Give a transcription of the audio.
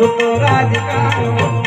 સુતો રાજકારો